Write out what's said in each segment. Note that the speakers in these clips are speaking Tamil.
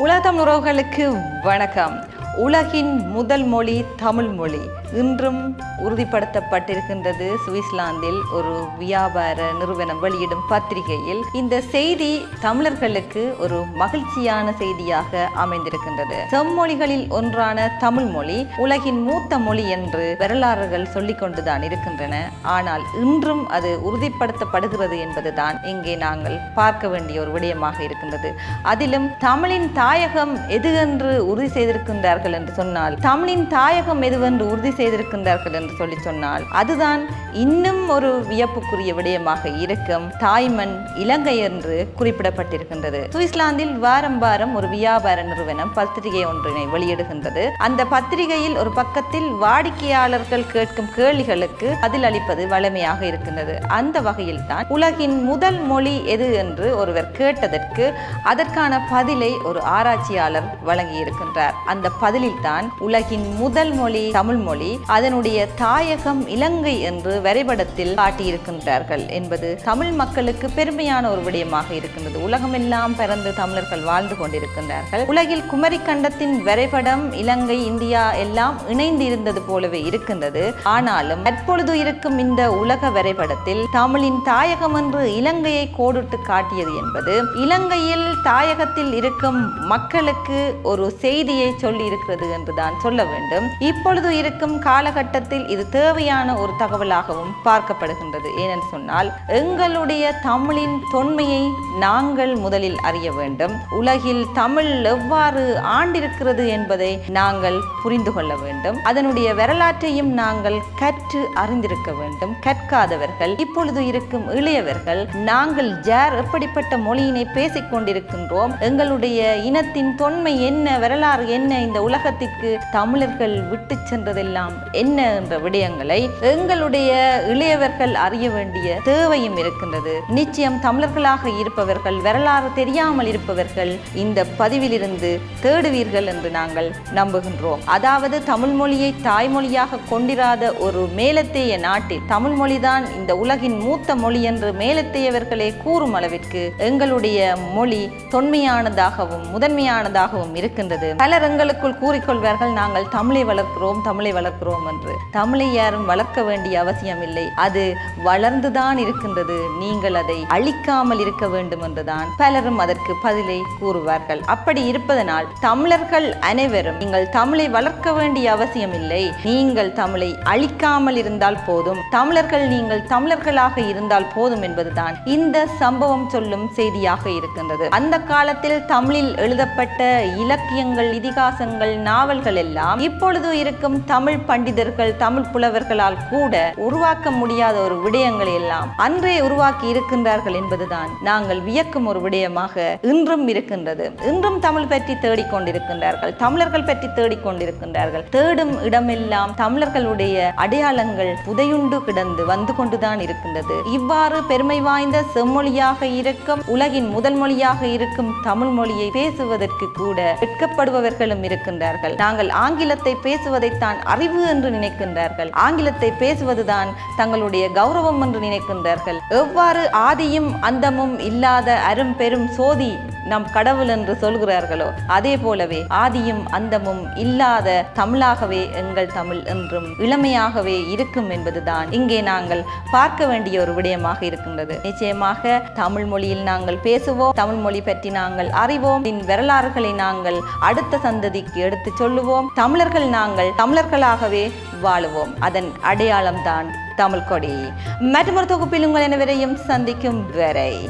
உலகம் உறவுகளுக்கு வணக்கம். உலகின் முதல் மொழி தமிழ் மொழி. இன்றும் உறுதிப்படுத்தப்பட்டிருக்கின்றது. சுவிஸ்லாந்தில் ஒரு வியாபார நிறுவனம் வெளியிடும் பத்திரிகையில் இந்த செய்தி தமிழர்களுக்கு ஒரு மகிழ்ச்சியான செய்தியாக அமைந்திருக்கின்றது. செம்மொழிகளில் ஒன்றான தமிழ் மொழி உலகின் மூத்த மொழி என்று வரலாறுகள் சொல்லிக் கொண்டுதான் இருக்கின்றன. ஆனால் இன்றும் அது உறுதிப்படுத்தப்படுகிறது என்பதுதான் இங்கே நாங்கள் பார்க்க வேண்டிய ஒரு விடயமாக இருக்கின்றது. அதிலும் தமிழின் தாயகம் எது என்று உறுதி செய்திருக்கின்றார்கள் என்று சொன்னால் தமிழின் தாயகம் எதுவென்று உறுதி செய்திருக்கின்றார்கள் என்று சொல்லி சொன்னால் அதுதான் இன்னும் ஒரு வியப்புக்குரிய விடயமாக இருக்கும். தாய்மண் இலங்கை என்று குறிப்பிடப்பட்டிருக்கின்றது. சுவிஸ்லாந்தில் வாரம் வாரம் ஒரு வியாபார நிறுவனம் பத்திரிகை ஒன்றினை வெளியிடுகின்றது. அந்த பத்திரிகையில் ஒரு பக்கத்தில் வாடிக்கையாளர்கள் கேட்கும் கேள்விகளுக்கு பதில் அளிப்பது வளமையாக இருக்கின்றது. அந்த வகையில் தான் உலகின் முதல் மொழி எது என்று ஒருவர் கேட்டதற்கு அதற்கான பதிலை ஒரு ஆராய்ச்சியாளர் வழங்கியிருக்கின்றார். அந்த பதிலில் தான் உலகின் முதல் மொழி தமிழ் மொழி அதனுடைய தாயகம் இலங்கை என்று வரைபடத்தில் காட்டியிருக்கின்றார்கள் என்பது தமிழ் மக்களுக்கு பெருமையான ஒரு விடயமாக இருக்கின்றது. உலகமெல்லாம் பிறந்து தமிழர்கள் வாழ்ந்து கொண்டிருக்கின்றார்கள். உலகில் குமரி கண்டத்தின் வரைபடம் இலங்கை இந்தியா எல்லாம் இணைந்து இருந்தது போலவே இருக்கின்றது. ஆனாலும் தற்பொழுது இருக்கும் இந்த உலக வரைபடத்தில் தமிழின் தாயகம் என்று இலங்கையை கோடிட்டு காட்டியது என்பது இலங்கையில் தாயகத்தில் இருக்கும் மக்களுக்கு ஒரு செய்தியை சொல்லி இருக்கிறது என்றுதான் சொல்ல வேண்டும். இப்பொழுது இருக்கும் காலகட்டத்தில் இது தேவையான ஒரு தகவலாகவும் பார்க்கப்படுகின்றது. ஏனென்று சொன்னால் எங்களுடைய தமிழின் தொன்மையை நாங்கள் முதலில் அறிய வேண்டும். உலகில் தமிழ் எவ்வாறு ஆண்டிருக்கிறது என்பதை நாங்கள் புரிந்து கொள்ள வேண்டும். அதனுடைய வரலாற்றையும் நாங்கள் கற்று அறிந்திருக்க வேண்டும். கற்காதவர்கள் இப்பொழுது இருக்கும் இளையவர்கள் நாங்கள் ஜார் எப்படிப்பட்ட மொழியினை பேசிக் கொண்டிருக்கின்றோம் எங்களுடைய இனத்தின் தொன்மை என்ன வரலாறு என்ன இந்த உலகத்திற்கு தமிழர்கள் விட்டு சென்றதெல்லாம் என்ன என்ற விடயங்களை எங்களுடைய இளையவர்கள் அறிய வேண்டிய தேவையும் இருக்கின்றது. நிச்சயம் தமிழர்களாக இருப்பவர்கள் வரலாறு தெரியாமல் இருப்பவர்கள் இந்த பதிவிலிருந்து தேடுவீர்கள் என்று நாங்கள் நம்புகின்றோம். அதாவது தமிழ் மொழியை தாய்மொழியாக கொண்டிராத ஒரு மேலத்தேய நாட்டில் தமிழ் மொழிதான் இந்த உலகின் மூத்த மொழி என்று மேலத்தேயவர்களே கூறும் அளவிற்கு எங்களுடைய மொழி தொன்மையானதாகவும் முதன்மையானதாகவும் இருக்கின்றது. பலர் எங்களுக்குள் கூறிக்கொள்வார்கள் நாங்கள் தமிழை வளர்க்கிறோம் தமிழை வளர்க்கிறோம் என்று. தமிழை யாரும் வளர்க்க வேண்டிய அவசியம் இல்லை அது வளர்ந்துதான் இருக்கின்றது. நீங்கள் அதை அழிக்காமல் இருக்க வேண்டும் என்றுதான் பலரும் அதற்கு பதிலை கூறுவார்கள். அப்படி இருப்பதனால் தமிழர்கள் அனைவரும் நீங்கள் தமிழை வளர்க்க வேண்டிய அவசியம் இல்லை நீங்கள் தமிழை அழிக்காமல் இருந்தால் போதும். தமிழர்கள் நீங்கள் தமிழர்களாக இருந்தால் போதும் என்பதுதான் இந்த சம்பவம் சொல்லும் செய்தியாக இருக்கின்றது. அந்த காலத்தில் தமிழில் எழுதப்பட்ட இலக்கியங்கள் இதிகாசங்கள் நாவல்கள் எல்லாம் இப்பொழுது இருக்கும் தமிழ் பண்டிதர்கள் தமிழ் புலவர்களால் கூட உருவாக்க முடியாத ஒரு விடயங்களை எல்லாம் அன்றே உருவாக்கி இருக்கின்றார்கள் என்பதுதான் நாங்கள் வியக்கும் ஒரு விடயமாக இன்றும் இருக்கின்றது. இன்றும் தமிழ் பற்றி தேடிக்கொண்டிருக்கின்றார்கள். தமிழர்கள் பற்றி தேடிக்கொண்டிருக்கின்றார்கள். தேடும் இடமெல்லாம் தமிழர்களுடைய அடையாளங்கள் புதையுண்டு கிடந்து வந்து கொண்டுதான் இருக்கின்றது. இவ்வாறு பெருமை வாய்ந்த செம்மொழியாக இருக்கும் உலகின் முதல் மொழியாக இருக்கும் தமிழ் மொழியை பேசுவதற்கு கூட வெட்கப்படுபவர்களும் இருக்கின்றார்கள். நாங்கள் ஆங்கிலத்தை பேசுவதைத்தான் அறிவு என்று நினைக்கின்ற நினைக்கின்றார்கள். ஆங்கிலத்தை பேசுவதுதான் தங்களுடைய கௌரவம் என்று நினைக்கின்றார்கள். எவ்வாறு ஆதியும் அந்தமும் இல்லாத அரும் பெரும் சோதி நம் கடவுள் என்று சொல்கிறார்களோ அதே போலவே ஆதியும் அந்தமும் இல்லாத தமிழாகவே எங்கள் தமிழ் என்றும் இளமையாகவே இருக்கும் என்பதுதான் இங்கே நாங்கள் பார்க்க வேண்டிய ஒரு விடயமாக இருக்கின்றது. நிச்சயமாக தமிழ் மொழியில் நாங்கள் பேசுவோம் தமிழ் மொழி பற்றி நாங்கள் அறிவோம் இன் வரலாறுகளை நாங்கள் அடுத்த சந்ததிக்கு எடுத்து சொல்லுவோம் தமிழர்கள் நாங்கள் தமிழர்களாகவே வாழுவோம். அதன் அடையாளம்தான் தமிழ் கொடி. மற்றொரு தொகுப்பில் உங்கள் அனைவரையும் சந்திக்கும் வரை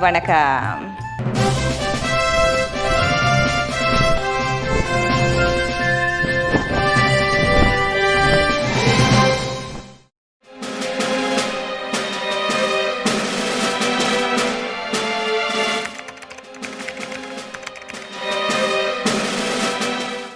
வணக்கம்.